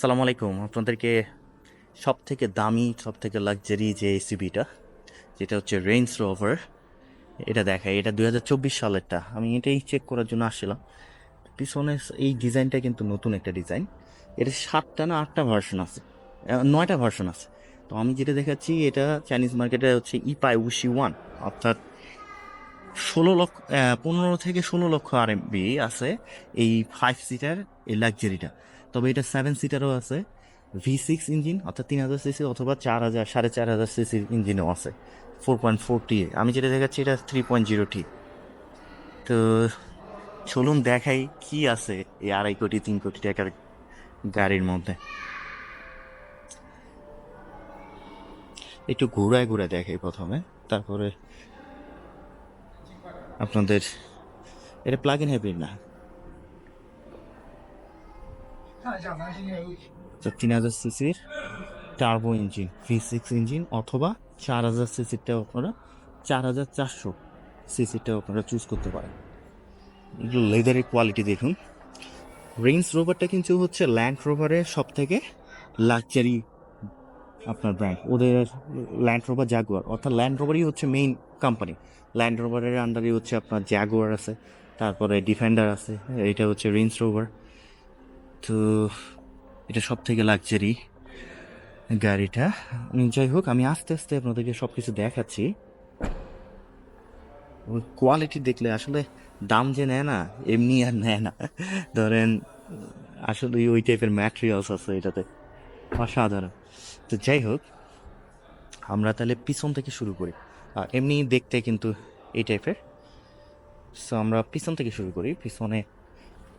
সালাম আলাইকুম। আপনাদেরকে সব থেকে দামি সব থেকে লাক্সারি যে এসিবিটা যেটা হচ্ছে রেঞ্জ রোভার এটা দেখায় এটা দুই হাজার চব্বিশ সালেরটা। আমি এটাই চেক করার জন্য আসছিলাম। পিছনে এই ডিজাইনটা কিন্তু নতুন একটা ডিজাইন। এটা সাতটা না আটটা ভার্সন আছে। নয়টা ভার্সন আছে। তো আমি যেটা দেখাচ্ছি, এটা চাইনিজ মার্কেটে হচ্ছে ইপাই উশি ওয়ান অর্থাৎ ষোলো লক্ষ পনেরো থেকে ষোলো লক্ষ আর বি আছে এই ফাইভ সিটার এই লাক্সারিটা তবে এটা সেভেন সিটারও আছে। ভি সিক্স ইঞ্জিন অর্থাৎ তিন হাজার সিসি অথবা চার হাজার, সাড়ে চার হাজার সিসির ইঞ্জিনও আছে। ফোর পয়েন্ট ফোর টি আমি যেটা দেখাচ্ছি এটা থ্রি পয়েন্ট জিরো টি তো চলুন দেখাই কি আছে এই আড়াই কোটি, তিন কোটি টাকার গাড়ির মধ্যে। একটু ঘোরায় ঘুরায় দেখাই প্রথমে। তারপরে আপনাদের, এটা প্লাগ ইন হাইব্রিড না। তিন হাজার সিসির turbo engine V six engine অথবা চার হাজার সিসিরটাও আপনারা চার হাজার চারশো সিসিরটাও আপনারা চুজ করতে পারেন। এগুলো লেদারের কোয়ালিটি দেখুন। রেঞ্জ রোভারটা কিন্তু হচ্ছে ল্যান্ড রোভারের সব থেকে লাক্সারি আপনার ব্র্যান্ড ওদের ল্যান্ড রোভার জাগুয়ার অর্থাৎ ল্যান্ড রোভারই হচ্ছে মেইন কোম্পানি ল্যান্ড রোভারের আন্ডারে হচ্ছে আপনার জাগুয়ার আছে, তারপরে ডিফেন্ডার আছে, এটা হচ্ছে রেঞ্জ রোভার তো এটা সব থেকে লাক্সারি গাড়িটা যাই হোক, আমি আস্তে আস্তে আপনাদেরকে সব কিছু দেখাচ্ছি কোয়ালিটি দেখলে আসলে দাম যে নেয় না, এমনি আর নেয় না। ধরেন, আসলে ওই টাইপের ম্যাটেরিয়ালস আছে এটাতে। অসাধারণ। তো যাই হোক, আমরা তাহলে পিছন থেকে শুরু করি। আর এমনি দেখতে কিন্তু এই টাইপের সো আমরা পিছন থেকে শুরু করি। পিছনে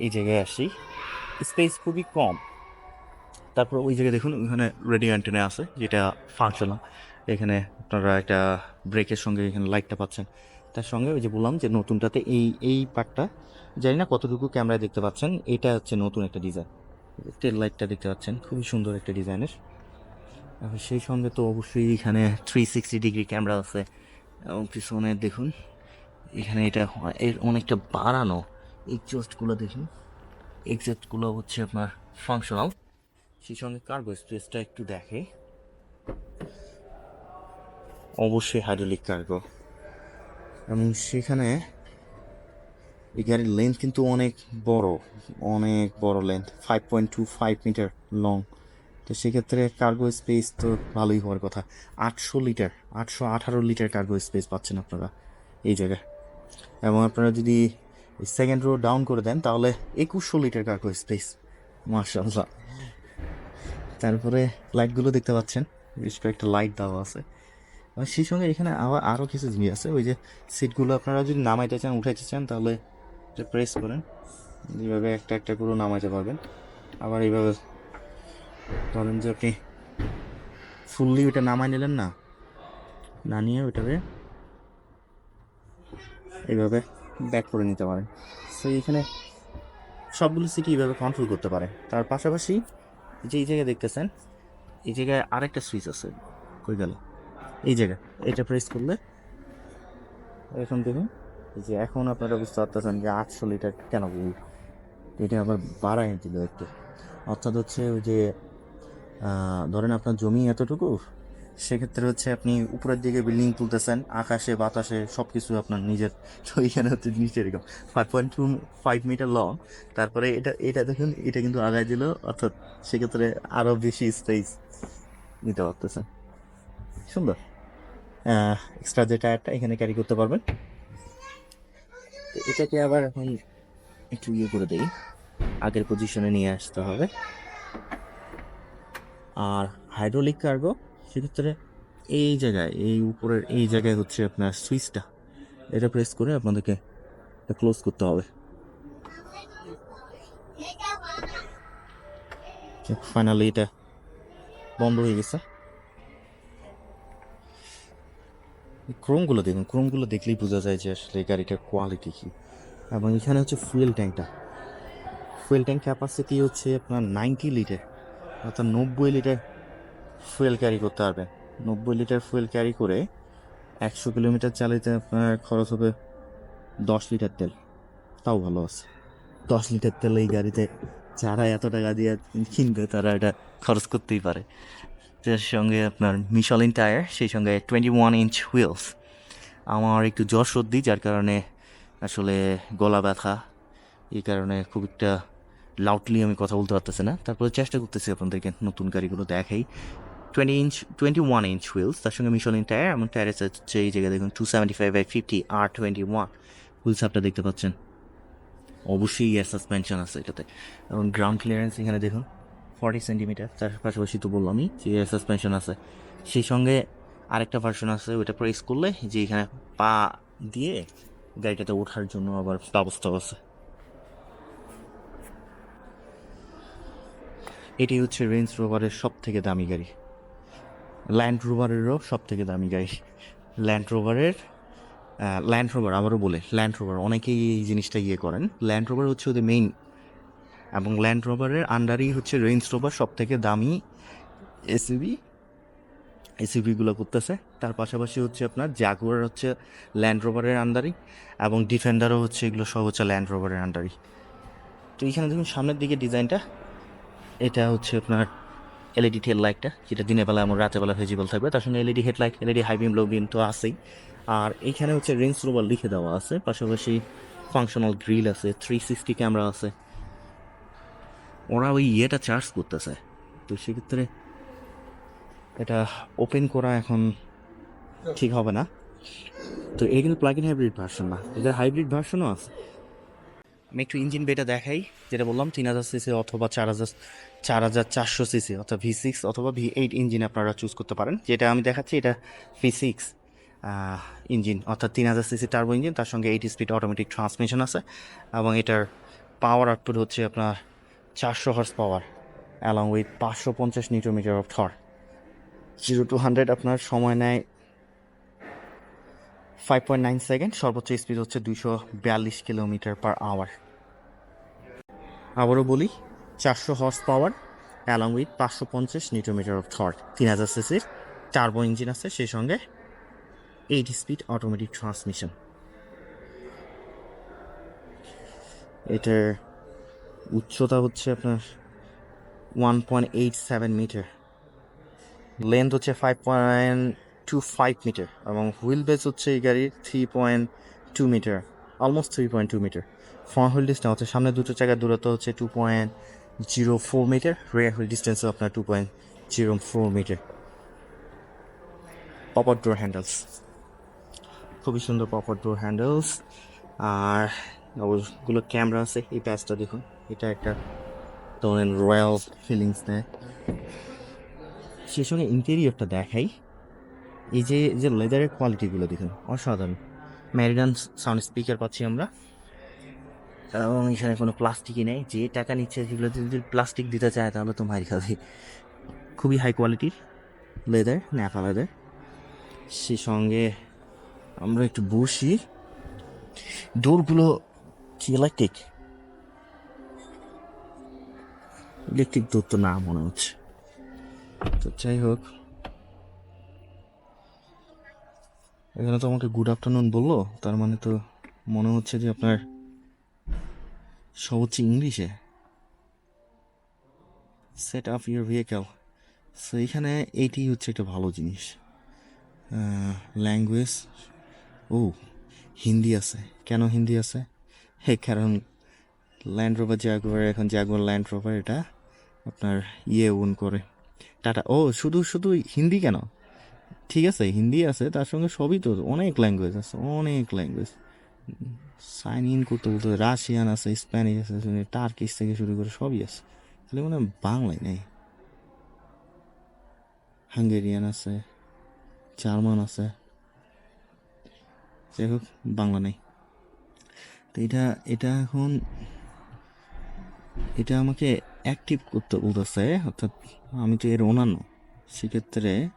এই জায়গায় আসি। স্পেস খুবই কম। তারপর ওই জায়গায় দেখুন ওইখানে রেডিও অ্যান্টেনা আছে, যেটা ফাংশনাল এখানে আপনারা একটা ব্রেকের সঙ্গে এখানে লাইটটা পাচ্ছেন। তার সঙ্গে ওই যে বললাম যে নতুনটাতে এই এই পার্টটা জানি না কতটুকু ক্যামেরায় দেখতে পাচ্ছেন, এটা হচ্ছে নতুন একটা ডিজাইন টেল লাইটটা দেখতে পাচ্ছেন, খুবই সুন্দর একটা ডিজাইনের সেই সঙ্গে তো অবশ্যই এখানে থ্রি সিক্সটি ডিগ্রি ক্যামেরা আছে। এবং পিছনে দেখুন, এখানে এটা এর অনেকটা বাড়ানো। এক্সজস্টগুলো দেখুন। এক্সজস্টগুলো হচ্ছে আপনার ফাংশনাল সেই সঙ্গে কার্গো স্পেসটা একটু দেখে। অবশ্যই হাইড্রোলিক কার্গো এবং সেখানে এই গাড়ির লেন্থ কিন্তু অনেক বড় অনেক বড় length five point two five metre long তো সেক্ষেত্রে কার্গো স্পেস তো ভালোই হওয়ার কথা। আটশো লিটার আটশো আঠারো লিটার কার্গো স্পেস পাচ্ছেন আপনারা এই জায়গায়। এবং আপনারা যদি সেকেন্ড রো ডাউন করে দেন, তাহলে একুশশো লিটার কার্গো স্পেস মার্শাল্লাহ তারপরে লাইটগুলো দেখতে পাচ্ছেন, বেশ কয়েকটা লাইট দেওয়া আছে। আর সেই সঙ্গে এখানে আবার আরও কিছু জিনিস আছে, ওই যে সিটগুলো আপনারা যদি নামাইতে চান, উঠাইতে চান, তাহলে প্রেস করেন। এইভাবে একটা একটা করে নামাইতে পারবেন। আবার এইভাবে ধরেন যে আপনি ফুললি ওটা নামাই নিলেন না না নিয়ে ওইটাকে এইভাবে ব্যাক করে নিতে পারেন তো এখানে সবগুলো সিটি এইভাবে কন্ট্রোল করতে পারে। তার পাশাপাশি যে এই জায়গায় দেখতেছেন, এই জায়গায় আরেকটা সুইচ আছে। কই গেল? এই জায়গা। এটা প্রেস করলে, এখন দেখুন যে এখন আপনারা বুঝতে পারতেছেন যে আটশো লিটার কেন এটা আবার বাড়াই দিল একটু। অর্থাৎ হচ্ছে ওই যে ধরেন আপনার জমি এতটুকু সেক্ষেত্রে হচ্ছে আপনি উপরের দিকে বিল্ডিং তুলতেছেন, আকাশে, বাতাসে সব কিছু আপনার নিজের। তো এখানে হচ্ছে নিচে এরকম। Five point two five metre long তারপরে এটা এটা দেখুন, এটা কিন্তু আগায় দিল, অর্থাৎ সেক্ষেত্রে আরও বেশি স্পেস নিতে পারতেছেন সুন্দর। এক্সট্রা যে টায়ারটা এখানে ক্যারি করতে পারবেন। এটাকে আবার এখন একটু ইয়ে করে দেই। আগের পজিশনে নিয়ে আসতে হবে। আর হাইড্রোলিক কার্গো সেক্ষেত্রে এই জায়গায়, এই উপরের, এই জায়গায় হচ্ছে আপনার সুইচটা। এটা প্রেস করে আপনাদেরকে ক্লোজ করতে হবে। ফাইনালি এটা বন্ধ হয়ে গেছে। ক্রোমগুলো দেখুন, ক্রোমগুলো দেখলেই বোঝা যায় যে আসলে গাড়িটার কোয়ালিটি কী। এবং এখানে হচ্ছে ফুয়েল ট্যাঙ্কটা ফুয়েল ট্যাঙ্ক ক্যাপাসিটি হচ্ছে আপনার নাইনটি লিটার অর্থাৎ নব্বই লিটার ফুয়েল ক্যারি করতে পারবেন। নব্বই লিটার ফুয়েল ক্যারি করে একশো কিলোমিটার চালাইতে আপনার খরচ হবে দশ লিটার তেল। তাও ভালো আছে। দশ লিটার তেল এই গাড়িতে যারা এত টাকা দিয়ে কিনবে, তারা এটা খরচ করতেই পারে। যার সঙ্গে আপনার মিশলিন টায়ার সেই সঙ্গে টোয়েন্টি ওয়ান ইঞ্চ হুইলস আমার একটু জ্বর সর্দি, যার কারণে আসলে গলা ব্যথা। এই কারণে খুব একটা লাউডলি আমি কথা বলতে পারতেছি না। তারপরে চেষ্টা করতেছি আপনাদেরকে নতুন গাড়িগুলো দেখাই। Twenty inch twenty one inch wheels তার সঙ্গে মিশলিন টায়ার এমন টায়ার হচ্ছে এই জায়গায় দেখুন two seventy five by fifty R twenty one wheels আপটা দেখতে পাচ্ছেন। অবশ্যই ইয়ার সাসপেনশন আছে এটাতে। এবং গ্রাউন্ড ক্লিয়ারেন্স এখানে দেখুন ফর্টি সেন্টিমিটার তার পাশাপাশি তো বললামই যে এয়ার সাসপেনশন আছে। সেই সঙ্গে আরেকটা ভার্সন আছে, ওইটা প্রেস করলে যে এখানে পা দিয়ে গাড়িটাতে ওঠার জন্য আবার ব্যবস্থা আছে। এটি হচ্ছে রেঞ্জ রোভারের সব থেকে দামি গাড়ি। ল্যান্ড রোভারেরও সব থেকে দামি গাড়ি। ল্যান্ড রোভারের ল্যান্ড রোভার আবারও বলে ল্যান্ড রোভার অনেকেই এই জিনিসটা ইয়ে করেন। ল্যান্ড রোভার হচ্ছে ওদের মেইন এবং ল্যান্ড রোভারের আন্ডারই হচ্ছে রেঞ্জ রোভার সব থেকে দামি এসইবি এসইবিগুলো করতেছে। তার পাশাপাশি হচ্ছে আপনার জাগুয়ার হচ্ছে ল্যান্ড রোভারের আন্ডারই এবং ডিফেন্ডারও হচ্ছে এগুলো সব হচ্ছে ল্যান্ড রোভারের আন্ডারই তো এইখানে দেখুন সামনের দিকে ডিজাইনটা এটা হচ্ছে আপনার এলইডি টেল লাইটটা যেটা দিনের বেলা আমার রাতের বেলা ভিজিবল থাকবে। তার সঙ্গে LED headlight LED high beam low beam তো আছেই। আর এইখানে হচ্ছে রেঞ্জ রোভার লিখে দেওয়া আছে। পাশাপাশি ফাংশনাল গ্রিল আছে থ্রি সিক্সটি ক্যামেরা আছে। ওরা ওই ইয়েটা চার্জ করতেছে। তো সেক্ষেত্রে এটা ওপেন করা এখন ঠিক হবে না। তো কিন্তু প্লাগ ইন হাইব্রিড ভার্সন না। এদের হাইব্রিড ভার্সনও আছে। আমি একটু ইঞ্জিন বেটা দেখাই, যেটা বললাম তিন হাজার সিসি অথবা চার হাজার চার হাজার চারশো সিসি, অর্থাৎ ভি সিক্স অথবা ভি এইট ইঞ্জিন আপনারা চুজ করতে পারেন। যেটা আমি দেখাচ্ছি, এটা ভি সিক্স ইঞ্জিন, অর্থাৎ তিন হাজার সিসি টার্বো ইঞ্জিন, তার সঙ্গে এইট স্পিড অটোমেটিক ট্রান্সমিশন আছে, এবং এটার পাওয়ার আউটপুট হচ্ছে আপনার চারশো হর্স পাওয়ার অ্যালং উইথ পাঁচশো পঞ্চাশ newton metre of torque zero to hundred আপনার সময় নেয় ফাইভ পয়েন্ট নাইন সেকেন্ড সর্বোচ্চ স্পিড হচ্ছে দুশো বিয়াল্লিশ কিলোমিটার পার আওয়ার আবারও বলি, চারশো হর্স পাওয়ার অ্যালং উইথ পাঁচশো পঞ্চাশ নিউটোমিটার অফ থট তিন হাজার সিসির টার্বো ইঞ্জিন আছে, সেই সঙ্গে এইট স্পিড অটোমেটিক ট্রান্সমিশন এটার উচ্চতা হচ্ছে আপনার one point eight seven metre length হচ্ছে five point two five metre এবং হুইল বেস হচ্ছে এই গাড়ির three point two metre almost three point two metre front wheel distance হচ্ছে, সামনে দুটো জায়গার দূরত্ব হচ্ছে two point zero four metre rear wheel ডিস্টেন্সও আপনার two point zero four metre popper door handles খুবই সুন্দর পপার ডোর হ্যান্ডেলস আর ওগুলো ক্যামেরা আছে, এই প্যাচটা দেখুন। এটা একটা ধরেন রয়্যাল ফিলিংস দেয়। সেই সঙ্গে ইন্টেরিয়রটা দেখাই। এই যে যে লেদারের কোয়ালিটিগুলো দেখুন, অসাধারণ। ম্যারিডান সাউন্ড স্পিকার পাচ্ছি আমরা। এবং এখানে কোনো প্লাস্টিকই নেই। যে টাকা নিচ্ছে, যেগুলো যদি প্লাস্টিক দিতে চায়, তাহলে তো মারি খাবে। খুবই হাই কোয়ালিটির লেদার ন্যাপা লেদার সে সঙ্গে আমরা একটু বসি। ডোরগুলো কি ইলেকট্রিক ইলেকট্রিক ডোর তো না, মনে হচ্ছে। তো যাই হোক। এখানে তো আমাকে গুড আফটারনুন বলল, তার মানে তো মনে হচ্ছে যে আপনার সব হচ্ছে ইংলিশে। Set up your vehicle so এখানে এইটি হচ্ছে একটা ভালো জিনিস। ল্যাঙ্গুয়েজ ও, হিন্দি আছে। কেন হিন্দি আছে? হে, কারণ ল্যান্ড রোভার জাগুয়ার এখন জাগুয়ার ল্যান্ড রোভার এটা আপনার ইয়ে ওন করে। টাটা। ও, শুধু শুধু হিন্দি কেন? ঠিক আছে, হিন্দি আছে, তার সঙ্গে সবই তো অনেক ল্যাঙ্গুয়েজ আছে, অনেক ল্যাঙ্গুয়েজ সাইন ইন করতে বলতে রাশিয়ান আছে স্প্যানিশ আছে টার্কিশ থেকে শুরু করে সবই আছে। তাহলে মানে বাংলায় নেই। হাঙ্গেরিয়ান আছে জার্মান আছে। যাই হোক, বাংলা নেই। তো এটা এটা এখন, এটা আমাকে অ্যাক্টিভ করতে বলতেছে, অর্থাৎ আমি তো এর অন্যান্য। সেক্ষেত্রে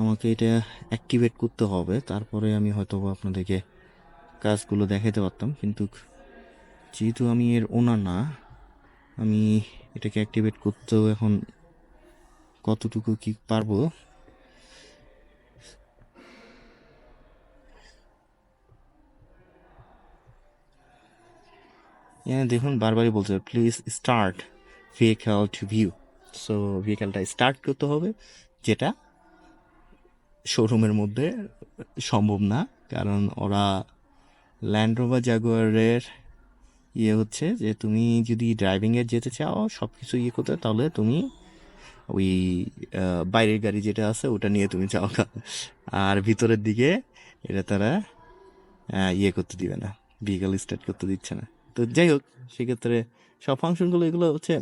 আমাকে এটা অ্যাক্টিভেট করতে হবে। তারপরে আমি হয়তো আপনাদেরকে কাজগুলো দেখাতে পারতাম। কিন্তু যেহেতু আমি এর ওনার না, আমি এটাকে অ্যাক্টিভেট করতেও এখন কতটুকু কি পারব? এখানে দেখুন, বারবারই বলছে please start vehicle to view so ভেহিক্যালটা start করতে হবে, যেটা শোরুমের মধ্যে সম্ভব না, কারণ ওরা ল্যান্ড রোভার জাগুয়ারের ইয়ে হচ্ছে যে তুমি যদি ড্রাইভিংয়ে যেতে চাও সব কিছু ইয়ে করতে, তাহলে তুমি ওই বাইরের গাড়ি যেটা আছে, ওটা নিয়ে তুমি চাও। আর ভিতরের দিকে এটা তারা ইয়ে করতে দিবে না ভেহিক্যাল স্টার্ট করতে দিচ্ছে না তো যাই হোক, সেক্ষেত্রে সব ফাংশনগুলো এগুলো হচ্ছে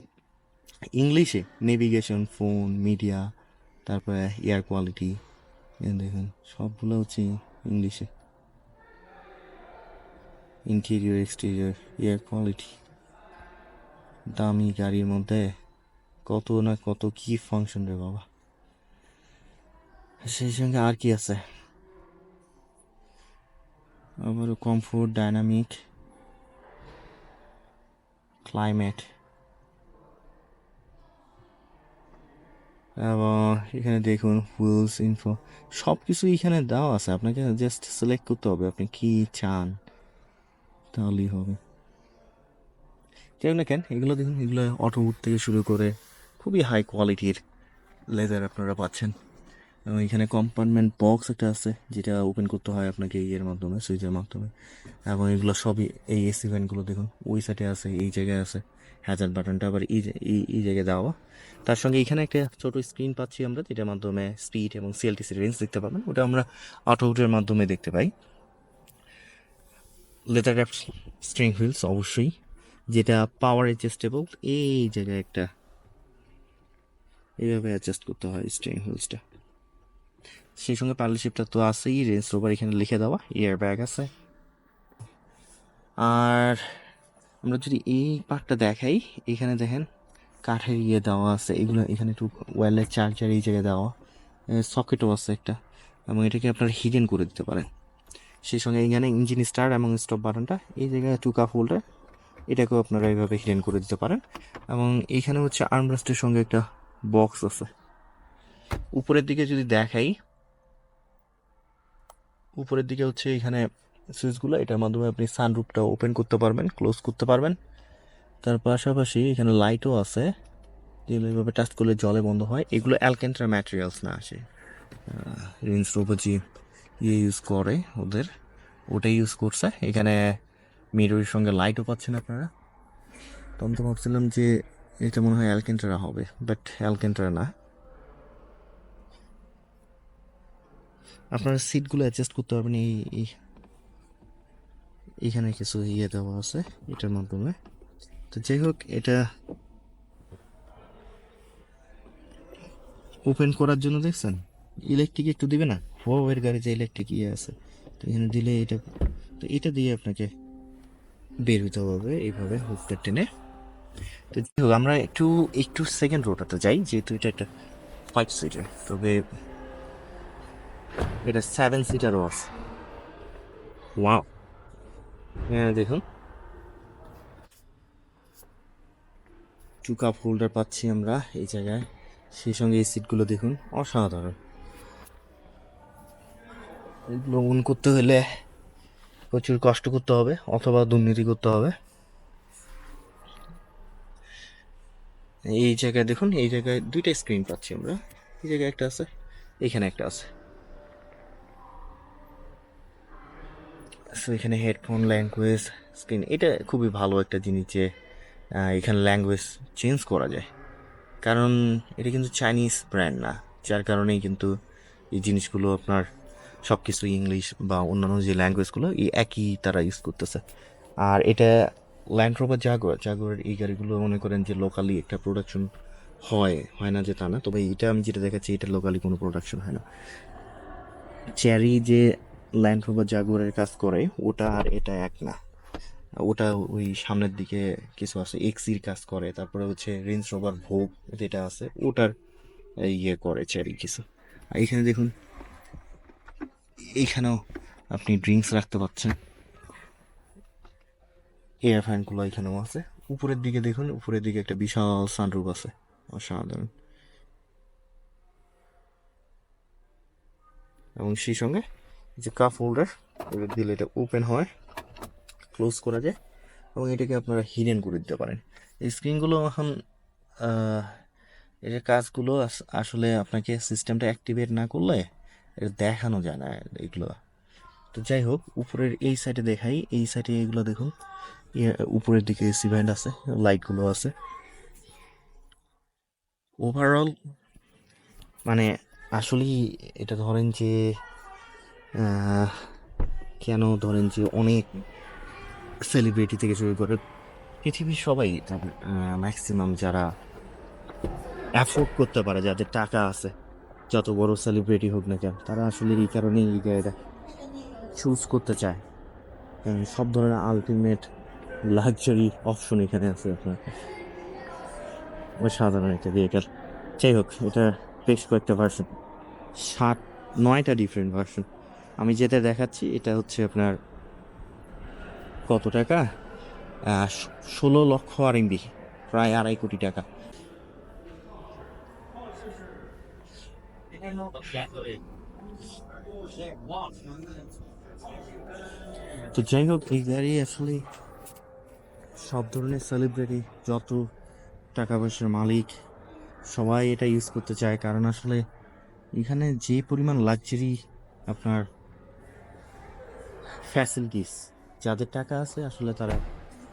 ইংলিশে নেভিগেশন ফোন মিডিয়া তারপরে এয়ার কোয়ালিটি দেখুন, সবগুলো হচ্ছে ইংলিশে ইন্টেরিয়র এক্সটেরিয়র এয়ার কোয়ালিটি দামি গাড়ির মধ্যে কত না কত কি ফাংশন রে বাবা। সেই সঙ্গে আর কি আছে? আবারও কমফোর্ট ডাইনামিক ক্লাইমেট এবং এখানে দেখুন হুইলস ইনফো সব কিছু এখানে দেওয়া আছে। আপনাকে জাস্ট সিলেক্ট করতে হবে। আপনি কি চান, তাহলেই হবে। যাই না কেন, এগুলো দেখুন, এগুলো অটোবুট থেকে শুরু করে খুবই হাই কোয়ালিটির লেদার আপনারা পাচ্ছেন। এখানে কম্পার্টমেন্ট বক্স একটা আছে, যেটা ওপেন করতে হয় আপনাকে ইয়ের মাধ্যমে, সুইচের মাধ্যমে। এবং এগুলো সবই এই এসি ভ্যানগুলো দেখুন, ওই সাইডে আছে, এই জায়গায় আছে হ্যাজার বাটনটা আবার এই এই জায়গায় দেওয়া। তার সঙ্গে এখানে একটা ছোট স্ক্রিন পাচ্ছি আমরা, যেটার মাধ্যমে স্পিড এবং সিএলটিসি রেঞ্জ দেখতে পাবেন, ওটা আমরা অটোউটের মাধ্যমে দেখতে পাই। লেদার র্যাপ স্ট্রিং হুইলস অবশ্যই, যেটা পাওয়ার অ্যাডজাস্টেবল এই জায়গায় একটা, এইভাবে অ্যাডজাস্ট করতে হয় স্ট্রিং হুইলসটা সেই সঙ্গে পার্টনারশিপটা তো আছেই রেঞ্জ রোভার এখানে লিখে দেওয়া এয়ার ব্যাগ আছে। আর আমরা যদি এই পার্টটা দেখাই, এখানে দেখেন কাঠের ইয়ে দেওয়া আছে, এগুলো এখানে একটু ওয়্যারলেস চার্জার এই জায়গায় দেওয়া। সকেটও আছে একটা, এবং এটাকে আপনারা হিডেন করে দিতে পারেন। সেই সঙ্গে এখানে ইঞ্জিন স্টার্ট এবং স্টপ বাটনটা এই জায়গায় টু কাপ হোল্ডার এটাকেও আপনারা এইভাবে হিডেন করে দিতে পারেন। এবং এইখানে হচ্ছে আর্মরেস্টের সঙ্গে একটা বক্স আছে। উপরের দিকে যদি দেখাই উপরের দিকে হচ্ছে এখানে সুইচগুলো, এটার মাধ্যমে আপনি সানরুফটা ওপেন করতে পারবেন ক্লোজ করতে পারবেন। তার পাশাপাশি এখানে লাইটও আছে, যেগুলো এইভাবে টাচ করলে জলে বন্ধ হয়। এগুলো অ্যালকেন্ট্রা ম্যাটেরিয়ালস না আসে। রিন্স ইয়ে ইউজ করে ওদের, ওটাই ইউজ করছে। এখানে মিররের সঙ্গে লাইটও পাচ্ছেন আপনারা। তখন তো ভাবছিলাম যে এটা মনে হয় অ্যালকেন্ট্রা হবে বাট অ্যালকেন্ট্রা না। আপনারা সিটগুলো অ্যাডজাস্ট করতে পারবেন, এই এখানে কিছু ইয়ে দেওয়া আছে এটার মাধ্যমে। তো যাই হোক, এটা ওপেন করার জন্য দেখছেন? ইলেকট্রিক একটু দিবে না? হোয়ের গাড়ি যে ইলেকট্রিক ইয়ে আছে, তো এখানে দিলে এটা, তো এটা দিয়ে আপনাকে বের হতে হবে এইভাবে হুকটা টেনে। তো যাই হোক, আমরা একটু একটু সেকেন্ড রোটাতে যাই, যেহেতু এটা একটা ফাইভ সিটার তবে এটা সেভেন সিটার আছে ওয়াও হ্যাঁ দেখুন। টু কাপ হোল্ডার পাচ্ছি আমরা এই জায়গায়। সেই সঙ্গে এই সিটগুলো দেখুন অসাধারণ। এগুলো অন করতে হলে প্রচুর কষ্ট করতে হবে অথবা দুর্নীতি করতে হবে। এই জায়গায় দেখুন এই জায়গায় দুইটা স্ক্রিন পাচ্ছি আমরা। এই জায়গায় একটা আছে এখানে একটা আছে। সো এখানে হেডফোন ল্যাঙ্গুয়েজ স্ক্রিন এটা খুবই ভালো একটা জিনিস যে এখানে ল্যাঙ্গুয়েজ চেঞ্জ করা যায়। কারণ এটা কিন্তু চাইনিজ ব্র্যান্ড না, যার কারণেই কিন্তু এই জিনিসগুলো আপনার সব কিছু ইংলিশ বা অন্যান্য যে ল্যাঙ্গুয়েজগুলো এই একই তারা ইউজ করতেছে। আর এটা ল্যান্ড রোভার জাগুয়ার জাগুয়ার এই গাড়িগুলো মনে করেন যে লোকালি একটা প্রোডাকশন হয় হয় না যে তা না। তবে এটা আমি যেটা দেখাচ্ছি, এটা লোকালি কোনো প্রোডাকশন হয় না। চেরি যে ল্যান্ড রোভার জাগুয়ারের কাজ করে, ওটা আর এটা এক না। ওটা ওই সামনের দিকে কিছু আছে এক্সির কাজ করে, তারপরে হচ্ছে রেঞ্জ রোভার ভোগ যেটা আছে, ওটার ইয়ে করে চেরি কিছু। আর এখানে দেখুন এইখানেও আপনি ড্রিঙ্কস রাখতে পারছেন এয়ার ফ্যানগুলো এখানেও আছে। উপরের দিকে দেখুন, উপরের দিকে একটা বিশাল সানরুফ আছে, অসাধারণ। এবং সেই সঙ্গে যে কাপ হোল্ডার এটা দিলে এটা ওপেন হয় ক্লোজ করা যায় এবং এটাকে আপনারা হিডেন করে দিতে পারেন। এই স্ক্রিনগুলো এখন এর কাজগুলো আসলে আপনাকে সিস্টেমটা অ্যাক্টিভেট না করলে এটা দেখানো যায় না এগুলো। তো যাই হোক, উপরের এই সাইডে দেখাই, এই সাইডে এগুলো দেখুন। উপরের দিকে এসি ব্যান্ড আছে লাইটগুলো আছে। ওভারঅল মানে আসলেই এটা ধরেন যে কেন ধরেন যে অনেক সেলিব্রিটি থেকে শুরু করে পৃথিবীর সবাই ম্যাক্সিমাম যারা অ্যাফোর্ড করতে পারে, যাদের টাকা আছে, যত বড় সেলিব্রিটি হোক না কেন, তারা আসলে এই কারণেই এই গাড়িটা চুজ করতে চায়। সব ধরনের আলটিমেট লাক্সারি অপশন এখানে আছে আপনার। সাধারণ একটা ভেহিকেল যাই হোক, এটা বেশ কয়েকটা ভার্সন ষাট নয়টা ডিফারেন্ট ভার্সন আমি যেটা দেখাচ্ছি, এটা হচ্ছে আপনার কত টাকা? ষোলো লক্ষ আরএমবি, প্রায় আড়াই কোটি টাকা। তো যাই হোক, এই গাড়ি আসলে সব ধরনের সেলিব্রিটি যত টাকা পয়সার মালিক, সবাই এটা ইউজ করতে চায়। কারণ আসলে এখানে যে পরিমাণ লাক্সারি আপনার ফ্যাসিলিটিস যাদের টাকা আছে আসলে তারা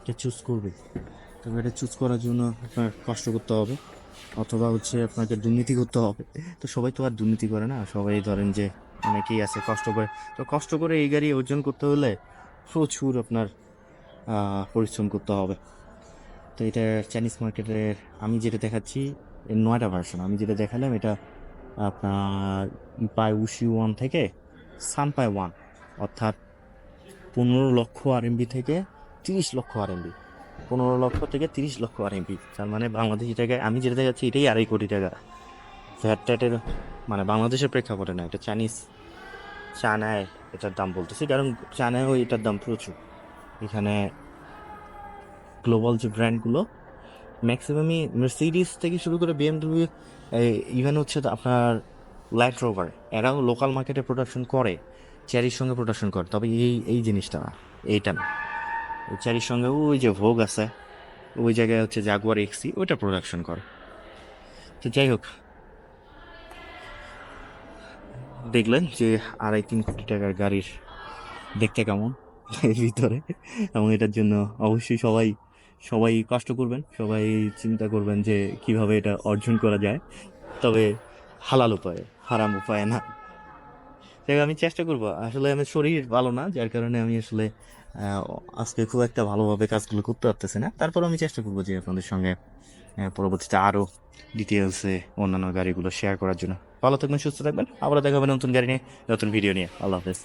এটা চুজ করবে। তবে এটা চুজ করার জন্য আপনার কষ্ট করতে হবে, অথবা হচ্ছে আপনাকে দুর্নীতি করতে হবে। তো সবাই তো আর দুর্নীতি করে না, সবাই ধরেন যে অনেকেই আছে কষ্ট করে। তো কষ্ট করে এই গাড়ি অর্জন করতে হলে প্রচুর আপনার পরিশ্রম করতে হবে। তো এটা চাইনিজ মার্কেটের আমি যেটা দেখাচ্ছি, এর নয়টা ভার্সন আমি যেটা দেখালাম, এটা আপনার পাই উশি ওয়ান থেকে সানপাই ওয়ান অর্থাৎ পনেরো লক্ষ আরএমবি থেকে তিরিশ লক্ষ আরএমবি পনেরো লক্ষ থেকে তিরিশ লক্ষ আরএমবি তার মানে বাংলাদেশি টাকায় আমি যেটা দেখাচ্ছি এটাই আড়াই কোটি টাকা। ভ্যাট ট্যাটের মানে বাংলাদেশের প্রেক্ষাপটে না, এটা চাইনিজ চায়নায় এটার দাম বলতেছি, কারণ চায়নায়ও এটার দাম প্রচুর। এখানে গ্লোবাল যে ব্র্যান্ডগুলো ম্যাক্সিমামই মার্সিডিস থেকে শুরু করে বিএমডব্লিউ ইভেন হচ্ছে আপনার লাইট রোভার এরাও লোকাল মার্কেটে প্রোডাকশন করে। চেরির সঙ্গে প্রোডাকশন করে, তবে এই এই জিনিসটা না, এইটা না। ওই চেরির সঙ্গে ওই যে ভোগ আছে, ওই জায়গায় হচ্ছে জাগুয়ার এক্সি ওইটা প্রোডাকশন করে। তো যাই হোক, দেখলেন যে আড়াই তিন কোটি টাকার গাড়ির দেখতে কেমন এর ভিতরে, এবং এটার জন্য অবশ্যই সবাই সবাই কষ্ট করবেন, সবাই চিন্তা করবেন যে কীভাবে এটা অর্জন করা যায়। তবে হালাল উপায়ে, হারাম উপায়ে না। তাই আমি চেষ্টা করব। আসলে আমার শরীর ভালো না, যার কারণে আমি আসলে আজকে খুব একটা ভালোভাবে কাজগুলো করতে পারতেছি না। তারপর আমি চেষ্টা করব যে আপনাদের সঙ্গে পরবর্তীতে আরও ডিটেলসে অন্যান্য গাড়িগুলো শেয়ার করার জন্য। ভালো থাকবেন, সুস্থ থাকবেন। আবার দেখা হবে নতুন গাড়ি নিয়ে, নতুন ভিডিও নিয়ে। আল্লাহ হাফেজ।